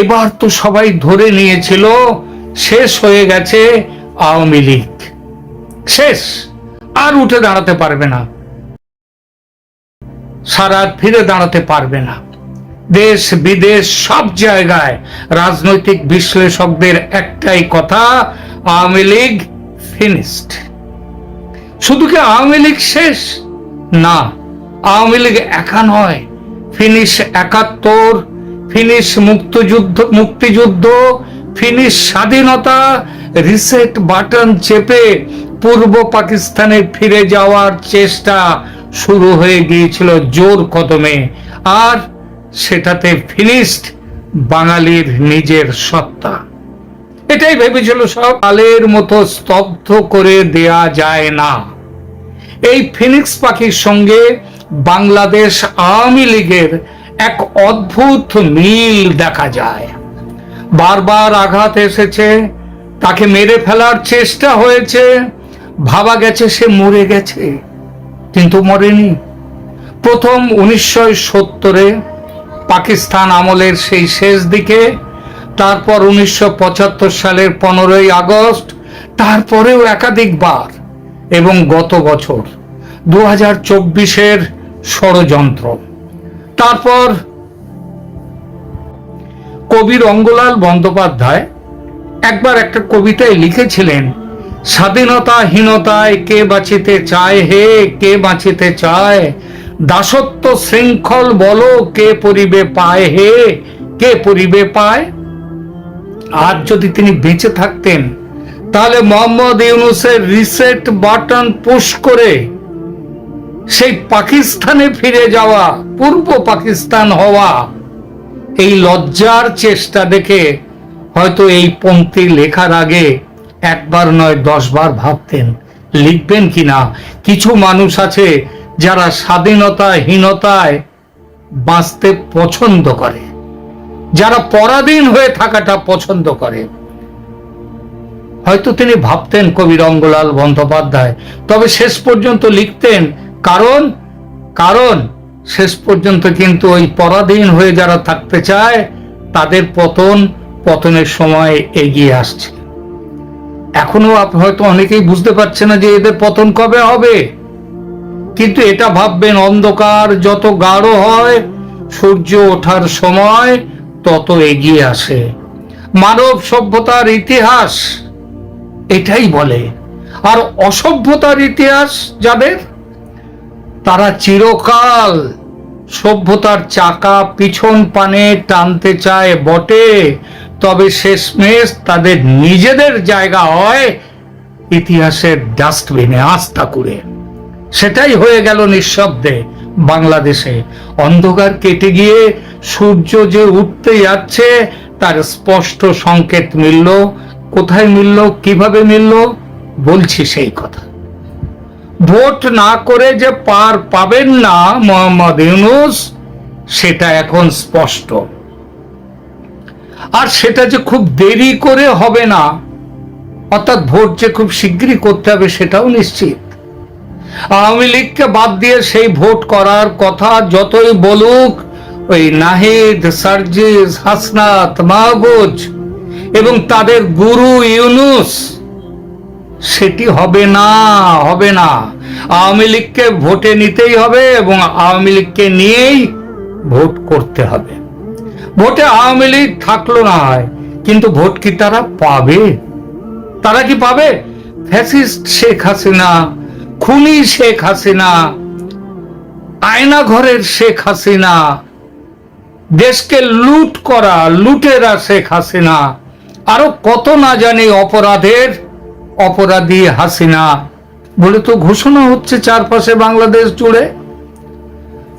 এবার তো সবাই ধরে নিয়েছিল, শেষ হয়ে গেছে আওয়ামী লীগ। শেষ, আর উঠে দাঁড়াতে পারবে না। সারা ফিরে দাঁড়াতে পারবে না। দেশ, বিদেশ, সব জায়গায় রাজনৈতিক বিশ্লেষকদের একটাই কথা, আওয়ামী লীগ ফিনিশড শুধু কি আওয়ামী লীগ শেষ? না, আওয়ামী লীগ একা নয় ফিনিশ একাত্তর ফিনিশ মুক্তযুদ্ধ, মুক্তিযুদ্ধ, ফিনিশ স্বাধীনতা, রিসেট বাটন চেপে পূর্ব পাকিস্তানে ফিরে যাওয়ার চেষ্টা শুরু হয়ে গিয়েছিল জোর কদমে। আর সেটাতে ফিনিশড বাঙালির নিজের সত্তা। এটাই ভেবেছিল সব। আলের মতো স্তব্ধ করে দেয়া যায় না। এই ফিনিক্স পাখির সঙ্গে বাংলাদেশ আওয়ামী লীগের এক অদ্ভুত মিল দেখা যায়। বারবার আঘাত এসেছে, তাকে মেরে ফেলার চেষ্টা হয়েছে, ভাবা গেছে সে মরে গেছে, কিন্তু মরেনি। প্রথম উনিশশো সত্তরে পাকিস্তান আমলের সেই শেষ দিকে, তারপর উনিশশো পঁচাত্তর সালের পনেরোই আগস্ট, তারপরেও একাধিকবার এবং গত বছর দু হাজার চব্বিশের ষড়যন্ত্র। তারপর কবির অঙ্গলাল বন্দ্যোপাধ্যায় একবার একটা কবিতায় লিখেছিলেন, স্বাধীনতাহীনতায় কে বাঁচিতে চায় হে, কে বাঁচিতে চায়? দাসত্ব শৃঙ্খল বলো, কে পরিবে পায় হে, কে পরিবে পায়? আর যদি তিনি বেঁচে থাকতেন, তাহলে মোহাম্মদ ইউনুসের রিসেট বাটন পুশ করে সেই পাকিস্তানে ফিরে যাওয়া, পূর্ব পাকিস্তান হওয়া, এই লজ্জার চেষ্টা দেখে হয়তো এই পঙ্ক্তি লেখার আগে একবার নয় দশবার ভাবতেন, লিখবেন কিনা কিছু মানুষ আছে যারা স্বাধীনতাহীনতায় বাঁচতে পছন্দ করে, যারা পরাধীন হয়ে থাকাটা পছন্দ করে। হয়তো তিনি ভাবতেন কবি রঙ্গলাল বন্দ্যোপাধ্যায়, তবে শেষ পর্যন্ত লিখতেন কারণ কারণ শেষ পর্যন্ত কিন্তু ওই পরাধীন হয়ে যারা থাকতে চায়, তাদের পতন পতনের সময় এগিয়ে আসছে। এখনও হয়তো অনেকেই বুঝতে পারছে না যে এদের পতন কবে হবে। কিন্তু এটা ভাববেন, অন্ধকার যত গাঢ় হয়, সূর্য ওঠার সময় তত এগিয়ে আসে। মানব সভ্যতার ইতিহাস এটাই বলে। আর অসভ্যতার ইতিহাস যাদের? তারা চিরকাল সভ্যতার চাকা পিছন পানে টানতে চায় বটে। তবে শেষমেশ তাদের নিজেদের জায়গা হয় ইতিহাসের ডাস্টবিনে আস্থা করে। সেটাই হয়ে গেল নিঃশব্দে বাংলাদেশে। অন্ধকার কেটে গিয়ে সূর্য যে উঠতে যাচ্ছে, তার স্পষ্ট সংকেত মিলল। কোথায় মিলল, কীভাবে মিলল, বলছি সেই কথা। ভোট না করে যে পার পাবেন না মোহাম্মদ ইউনুস, সেটা এখন স্পষ্ট। আর সেটা যে খুব দেরি করে হবে না, অর্থাৎ ভোট যে খুব শীঘ্রই করতে হবে সেটাও নিশ্চিত। আওয়ামী লীগকে বাদ দিয়ে সেই ভোট করার কথা যতই বলুক, ওই নাহিদ, সার্জিস, হাসনাত মাহবুজ এবং তাদের গুরু ইউনুস সেটি হবে না হবে না। আওয়ামী লীগকে ভোটে নিতেই হবে এবং আওয়ামী লীগকে নিয়েই ভোট করতে হবে। ভোটে আওয়ামী লীগ থাকল না হয়, কিন্তু ভোট কি তারা পাবে? তারা কি পাবে? ফ্যাসিস্ট শেখ হাসিনা, খুনি শেখ হাসিনা আয়না ঘরের শেখ হাসিনা, দেশকে লুট করা, লুটেরা শেখ হাসিনা, আরও কত না জানি অপরাধের অপরাধী হাসিনা। বলে তো ঘোষণা হচ্ছে চারপাশে বাংলাদেশ জুড়ে।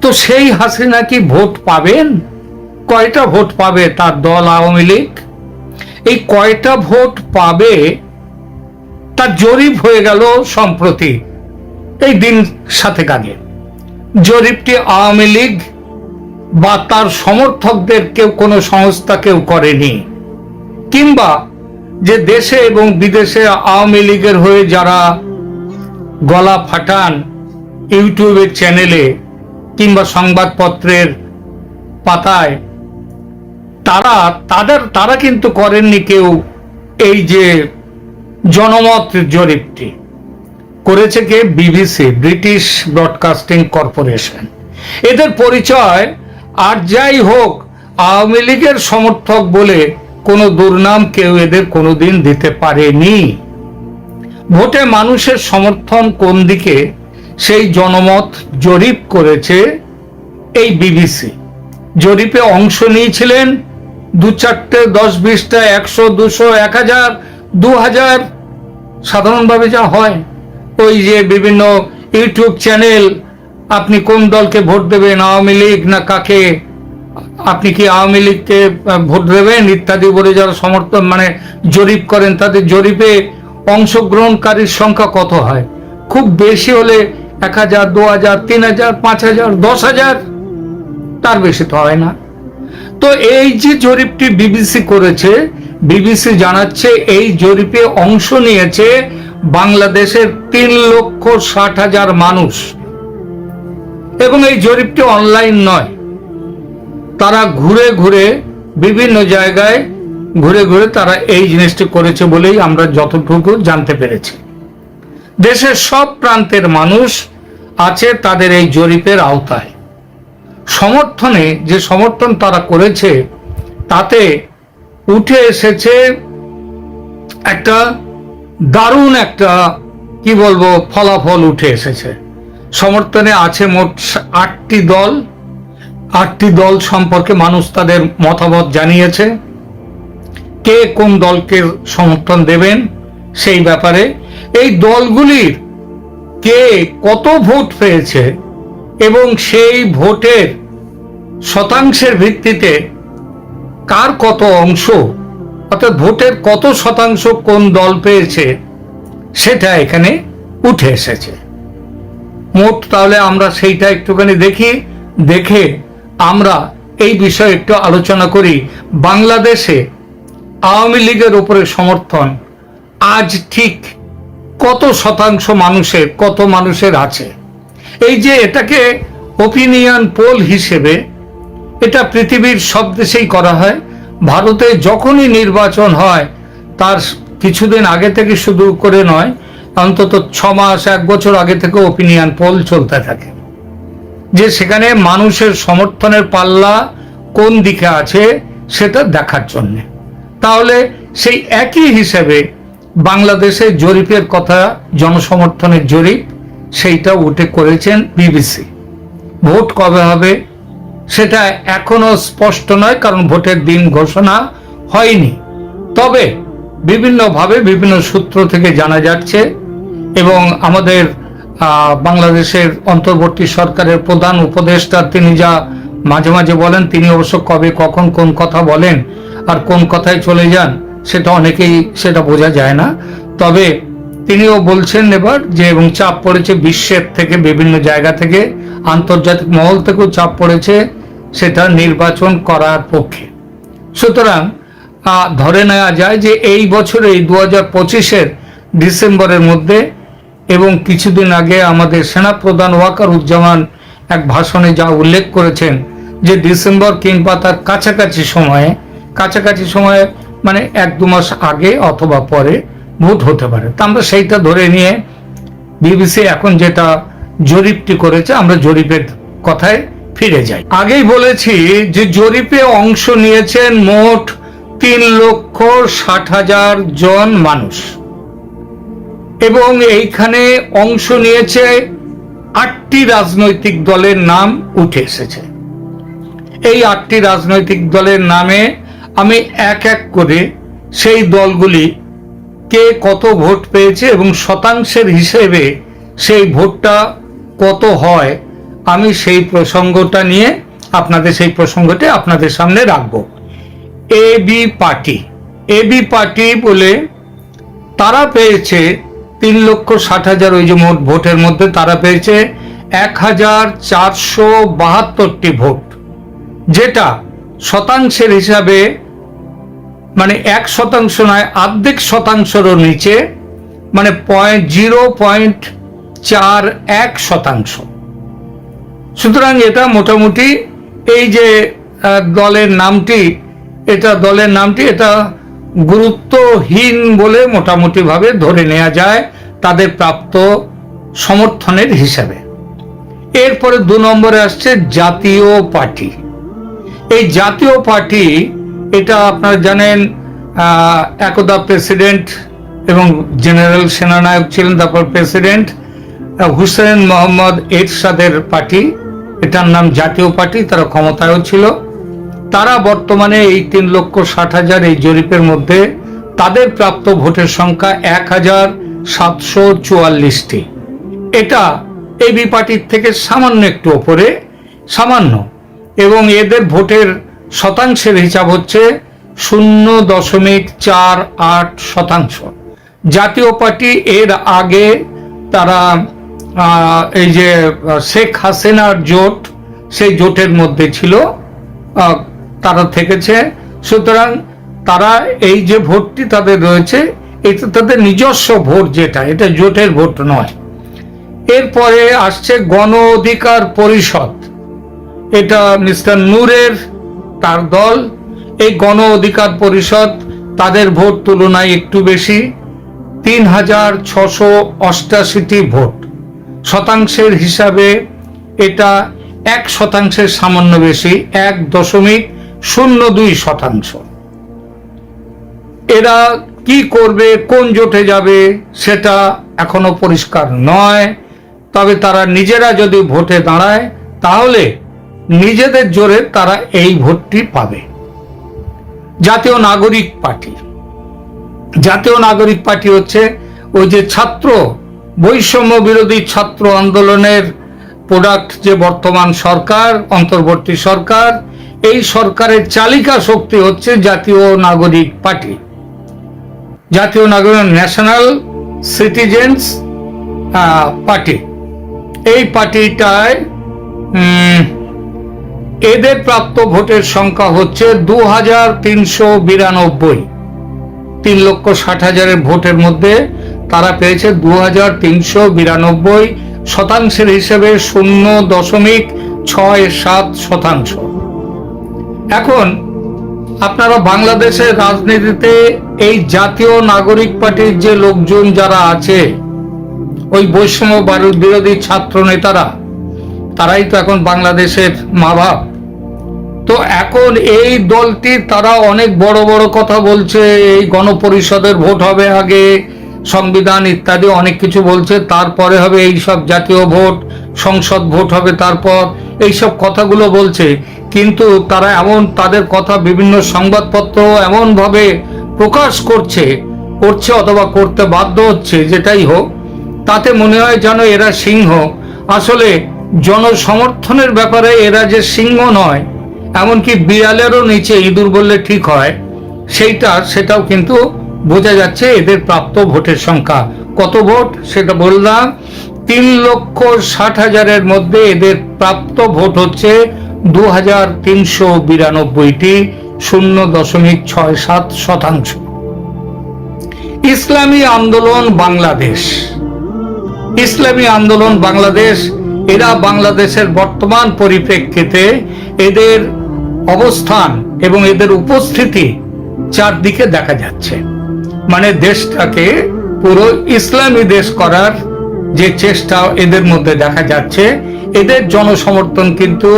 তো সেই হাসিনা কি ভোট পাবেন? কয়টা ভোট পাবে তার দল আওয়ামী লীগ? এই কয়টা ভোট পাবে তার জরিপ হয়ে গেল সম্প্রতি। এই দিন সাথে আগে। জরিপটি আওয়ামী লীগ বা তার সমর্থকদের কেউ কোনো সংস্থা কেউ করেনি। কিংবা যে দেশে এবং বিদেশে আওয়ামী লীগের হয়ে যারা গলা ফাটান ইউটিউবের চ্যানেলে কিংবা সংবাদপত্রের পাতায়, তারা, তাদের, তারা কিন্তু করেননি কেউ এই যে জনমত জরিপটি। করেছে কে? বিবিসি ব্রিটিশ ব্রডকাস্টিং কর্পোরেশন এদের পরিচয় আর যাই হোক, আওয়ামী লীগের সমর্থক বলে কোনো দুর্নাম কেউ এদের কোনোদিন দিতে পারেনি। ভোটে মানুষের সমর্থন কোন দিকে, সেই জনমত জরিপ করেছে এই বিবিসি। জরিপে অংশ নিয়েছিলেন দু চারটে দশ বিশটা একশো দুশো এক হাজার, দু হাজার, সাধারণভাবে যা হয়। ওই যে বিভিন্ন ইউটিউব চ্যানেল, আপনি কোন দলকে ভোট দেবেন, আওয়ামী লীগ না কাকে আপনি কি আওয়ামী লীগকে ভোট দেবেন? ইত্যাদি বলে যারা সমর্থন মানে জরিপ করেন, তাদের জরিপে অংশগ্রহণকারীর সংখ্যা কত হয়? খুব বেশি হলে এক হাজার, দু হাজার, তিন হাজার, পাঁচ হাজার, দশ হাজার? তার বেশি তো হয় না। তো এই যে জরিপটি বিবিসি করেছে, বিবিসি জানাচ্ছে এই জরিপে অংশ নিয়েছে বাংলাদেশের তিন লক্ষ ষাট হাজার মানুষ। এবং এই জরিপটি অনলাইন নয়। তারা ঘুরে ঘুরে বিভিন্ন জায়গায় ঘুরে ঘুরে তারা এই জিনিসটি করেছে বলেই আমরা যতটুকু জানতে পেরেছি। দেশের সব প্রান্তের মানুষ আছে তাদের এই জরিপের আওতায়। সমর্থনে যে সমর্থন তারা করেছে, তাতে উঠে এসেছে একটা দারুণ একটা, কি বলব, ফলাফল উঠে এসেছে। সমর্থনে আছে মোট আটটি দল আটটি দল সম্পর্কে মানুষ তাদের মতামত জানিয়েছে। কে কোন দলকে সমর্থন দেবেন সেই ব্যাপারে। এই দলগুলির কে কত ভোট পেয়েছে এবং সেই ভোটের শতাংশের ভিত্তিতে কার কত অংশ, অর্থাৎ ভোটের কত শতাংশ কোন দল পেয়েছে, সেটা এখানে উঠে এসেছে। মোট তাহলে আমরা সেইটা একটুখানি দেখি, দেখে আমরা এই বিষয়ে একটু আলোচনা করি। বাংলাদেশে আওয়ামী লীগের উপরে সমর্থন আজ ঠিক কত শতাংশ মানুষের কত মানুষের আছে? এই যে এটাকে ওপিনিয়ন পোল হিসেবে এটা পৃথিবীর সব দেশেই করা হয়। ভারতে যখনই নির্বাচন হয়, তার কিছুদিন আগে থেকে শুরু করে নয়, অন্তত ছ মাস এক বছর আগে থেকে ওপিনিয়ন পোল চলতে থাকে। যে সেখানে মানুষের সমর্থনের পাল্লা কোন দিকে আছে সেটা দেখার জন্যে। তাহলে সেই একই হিসেবে বাংলাদেশের জরিপের কথা, জনসমর্থনের জরিপ, সেইটা উঠে করেছেন বিবিসি। ভোট কবে হবে সেটা এখনও স্পষ্ট নয়, কারণ ভোটের দিন ঘোষণা হয়নি। তবে বিভিন্নভাবে বিভিন্ন সূত্র থেকে জানা যাচ্ছে এবং আমাদের বাংলাদেশের অন্তর্বর্তী সরকারের প্রধান উপদেষ্টা, তিনি যা মাঝে মাঝে বলেন, তিনি অবশ্য কবে, কখন, কোন কথা বলেন আর কোন কথায় চলে যান, সেটা অনেকেই, সেটা বোঝা যায় না। তবে তিনিও বলছেন এবার যে, এবং চাপ পড়েছে বিশ্বের থেকে, বিভিন্ন জায়গা থেকে, আন্তর্জাতিক মহল থেকেও চাপ পড়েছে সেটা নির্বাচন করার পক্ষে। সুতরাং ধরে নেওয়া যায় যে এই বছরে দু হাজার পঁচিশের ডিসেম্বরের মধ্যে এবং কিছুদিন আগে আমাদের সেনাপ্রধান ওয়াকারুজ্জামান এক ভাষণে যা উল্লেখ করেছেন যে ডিসেম্বর কিংবা তার কাছাকাছি সময়ে কাছাকাছি সময়ে মানে এক দু মাস আগে অথবা পরে ভোট হতে পারে। তা আমরা সেইটা ধরে নিয়ে বিবিসি এখন যেটা জরিপটি করেছে, আমরা জরিপের কথায় ফিরে যাই। আগেই বলেছি যে জরিপে অংশ নিয়েছেন মোট তিন লক্ষ ষাট হাজার জন মানুষ। এবং এইখানে অংশ নিয়েছে আটটি রাজনৈতিক দলের নাম উঠে এসেছে। এই আটটি রাজনৈতিক দলের নামে আমি এক এক করে সেই দলগুলি কে কত ভোট পেয়েছে এবং শতাংশের হিসেবে সেই ভোটটা কত হয়, আমি সেই প্রসঙ্গটা নিয়ে আপনাদের সেই প্রসঙ্গটি আপনাদের সামনে রাখব। A B party, A B party বলে তারা পেয়েছে তিন লক্ষ ষাট হাজার ওই যে মোট ভোটের মধ্যে তারা পেয়েছে এক হাজার চারশো বাহাত্তরটি ভোট। যেটা শতাংশের হিসাবে মানে এক শতাংশ নয় আর্ধেক শতাংশেরও নিচে মানে পয়েন্ট জিরো পয়েন্ট চার এক শতাংশ। সুতরাং এটা মোটামুটি এই যে দলের নামটি, এটা দলের নামটি, এটা গুরুত্বহীন বলে মোটামুটিভাবে ধরে নেওয়া যায় তাদের প্রাপ্ত সমর্থনের হিসাবে। এরপরে দু নম্বরে আসছে জাতীয় পার্টি। এই জাতীয় পার্টি, এটা আপনারা জানেন একদা প্রেসিডেন্ট এবং জেনারেল সেনানায়ক ছিলেন, তারপর প্রেসিডেন্ট হুসেন মোহাম্মদ এরশাদের পার্টি। এটার নাম জাতীয় পার্টি, তারা ক্ষমতায়ও ছিল। তারা বর্তমানে এই তিন লক্ষ ষাট হাজার এই জরিপের মধ্যে তাদের প্রাপ্ত ভোটের সংখ্যা এক হাজার সাতশো চুয়াল্লিশটি। এটা এবি পার্টির থেকে সামান্য একটু ওপরে, সামান্য। এবং এদের ভোটের শতাংশের হিসাব হচ্ছে শূন্য দশমিক চার আট শতাংশ। জাতীয় পার্টি এর আগে তারা এই যে শেখ হাসিনার জোট, সেই জোটের মধ্যে ছিল তারা থেকেছে, সুতরাং তারা এই যে ভোটটি তাদের রয়েছে, এটা তাদের নিজস্ব ভোট যেটা, এটা জোটের ভোট নয়। এরপরে আসছে গণ অধিকার পরিষদ। এটা মিস্টার নূরের, তার দল। এই গণ অধিকার পরিষদ তাদের ভোট তুলনায় একটু বেশি, তিন হাজার ছশো অষ্টাশিটি ভোট। শতাংশের হিসাবে এটা এক শতাংশের সামান্য বেশি, এক দশমিক শূন্য দুই শতাংশ। এরা কি করবে, কোন জোটে যাবে, সেটা এখনও পরিষ্কার নয়। তবে তারা নিজেরা যদি ভোটে দাঁড়ায়, তাহলে নিজেদের জোরে তারা এই ভোটটি পাবে। জাতীয় নাগরিক পার্টি। জাতীয় নাগরিক পার্টি হচ্ছে ওই যে ছাত্র, বৈষম্য বিরোধী ছাত্র আন্দোলনের প্রোডাক্ট যে বর্তমান সরকার, অন্তর্বর্তী সরকার এই সরকারের চালিকা শক্তি হচ্ছে জাতীয় নাগরিক পার্টি। জাতীয় নাগরিক ন্যাশনাল সিটিজেন্স পার্টি। এই পার্টিটায় এদের প্রাপ্ত ভোটের সংখ্যা হচ্ছে দু হাজার তিনশো বিরানব্বই। তিন লক্ষ ষাট হাজারের ভোটের মধ্যে তারা পেয়েছে দু হাজার তিনশো বিরানব্বই শতাংশের হিসেবে শূন্য দশমিক ছয় সাত শতাংশ। এখন আপনারা বাংলাদেশের রাজনীতিতে এই জাতীয় নাগরিক পার্টির যে লোকজন যারা আছে, ওই বৈষম্য বিরোধী ছাত্র নেতারা, তারাই তো এখন বাংলাদেশের মা বাপ। তো এখন এই দলটি তারা অনেক বড় বড় কথা বলছে, এই গণপরিষদের ভোট হবে আগে সংবিধান ইত্যাদি অনেক কিছু বলছে। তারপরে হবে এই সব জাতীয় ভোট, সংসদ ভোট হবে তারপর এই সব কথাগুলো বলছে। কিন্তু তারা এমন, তাদের কথা বিভিন্ন সংবাদপত্র এমনভাবে প্রকাশ করছে করছে অথবা করতে বাধ্য হচ্ছে, যেটাই হোক। তাতে মনে হয় যেন এরা সিংহ। আসলে জনসমর্থনের ব্যাপারে এরা যে সিংহ নয়, এমনকি বিড়ালেরও নিচে ইঁদুর বললে ঠিক হয়। সেইটা, সেটাও কিন্তু বোঝা যাচ্ছে এদের প্রাপ্ত ভোটের সংখ্যা। কত ভোট? সেটা বললাম, তিন লক্ষ ষাট হাজারের মধ্যে এদের প্রাপ্ত ভোট হচ্ছে দু হাজার তিনশো বিরানব্বইটি, শূন্য দশমিক ছয় সাত শতাংশ। ইসলামী আন্দোলন বাংলাদেশ। ইসলামী আন্দোলন বাংলাদেশ, এরা বাংলাদেশের বর্তমান পরিপ্রেক্ষিতে এদের অবস্থান এবং এদের উপস্থিতি চারদিকে দেখা যাচ্ছে। মানে দেশটাকে পুরো ইসলামী দেশ করার যে চেষ্টা এদের মধ্যে দেখা যাচ্ছে, এদের জনসমর্থন কিন্তু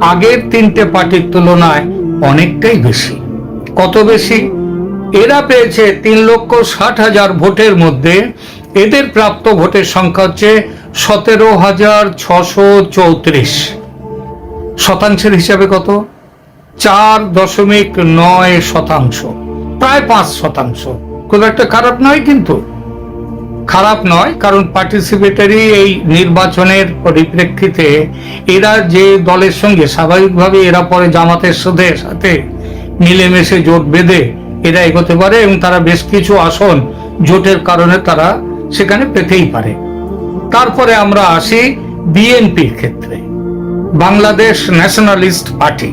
আগের তিনটে পার্টির তুলনায় অনেকটাই বেশি। কত বেশি? এরা পেয়েছে তিন লক্ষ ষাট হাজার ভোটের মধ্যে, এদের প্রাপ্ত ভোটের সংখ্যা হচ্ছে সতেরো হাজার ছশো চৌত্রিশ। শতাংশের হিসাবে কত? চার দশমিক নয় শতাংশ, প্রায় পাঁচ শতাংশ। খুব একটা খারাপ নয় কিন্তু। খারাপ নয়, কারণ পার্টিসিপেটারি এই নির্বাচনের পরিপ্রেক্ষিতে এরা যে দলের সঙ্গে স্বাভাবিকভাবে এরা পরে জামাতের সাথে সাথে মিলেমিশে জোট বেঁধে এরা এগোতে পারে এবং তারা বেশ কিছু আসন জোটের কারণে তারা সেখানে পেতেই পারে। তারপরে আমরা আসি বিএনপির ক্ষেত্রে। Bangladesh Nationalist Party.